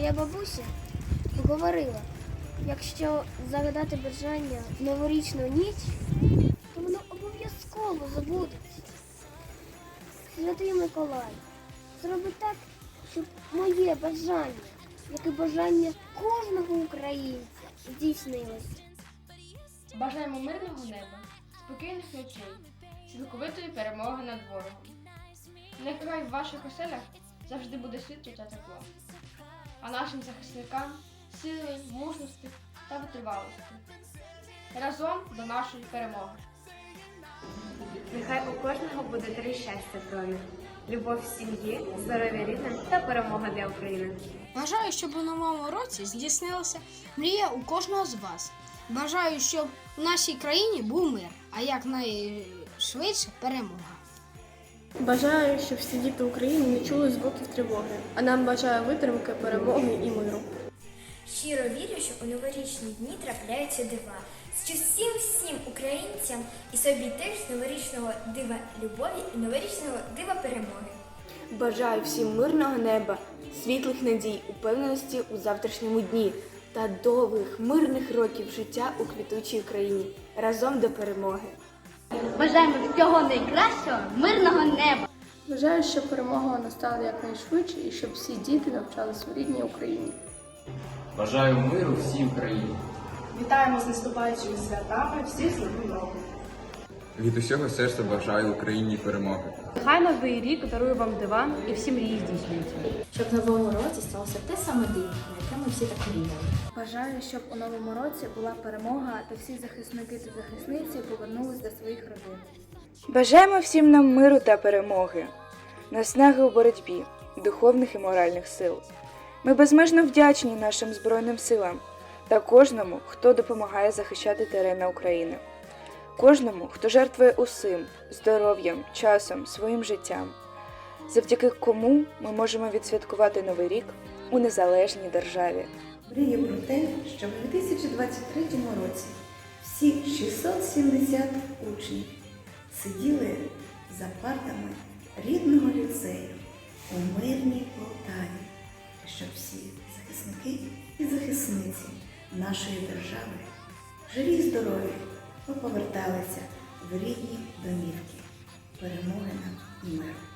Моя бабуся говорила, якщо загадати бажання в новорічну ніч, то воно обов'язково забудеться. Святий Миколай, зроби так, щоб моє бажання, як і бажання кожного українця, здійснилося. Бажаємо мирного неба, спокійних ночей, цілковитої перемоги над ворогом. Нехай в ваших оселях завжди буде світло та тепло. А нашим захисникам сили, мужності та витривалості. Разом до нашої перемоги. Нехай у кожного буде три щастя троє. Любов сім'ї, здоров'я рідним та перемога для України. Бажаю, щоб у новому році здійснилася мрія у кожного з вас. Бажаю, щоб у нашій країні був мир, а якнайшвидше перемога. Бажаю, щоб всі діти України не чули звуків тривоги, а нам бажаю витримки, перемоги і миру. Щиро вірю, що у новорічні дні трапляються дива. Що всім всім українцям і собі теж новорічного дива любові і новорічного дива перемоги. Бажаю всім мирного неба, світлих надій, упевненості у завтрашньому дні та довгих мирних років життя у квітучій країні разом до перемоги. Бажаємо всього найкращого, мирного неба. Бажаю, щоб перемога настала якнайшвидше і щоб всі діти навчалися в рідній Україні. Бажаю миру всій Україні. Вітаємо з наступаючими святами всіх з Новим роком. Від усього серця бажаю Україні перемоги. Нехай новий рік дарує вам дива і всі мрії здійснюються. Щоб в новому році сталося те саме диво, на яке ми всі так мріяли. Бажаю, щоб у новому році була перемога та всі захисники та захисниці повернулись до своїх родин. Бажаємо всім нам миру та перемоги, наснаги у боротьбі, духовних і моральних сил. Ми безмежно вдячні нашим Збройним силам та кожному, хто допомагає захищати терени України, кожному, хто жертвує усім здоров'ям, часом, своїм життям, завдяки кому ми можемо відсвяткувати новий рік у незалежній державі. Мрію про те, щоб у 2023 році всі 670 учнів сиділи за партами рідного ліцею у мирній Полтаві, щоб всі захисники і захисниці нашої держави, живі й здорові, поверталися в рідні домівки. Перемоги нам і миру!